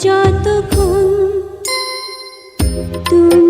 যতক্ষণ তুমি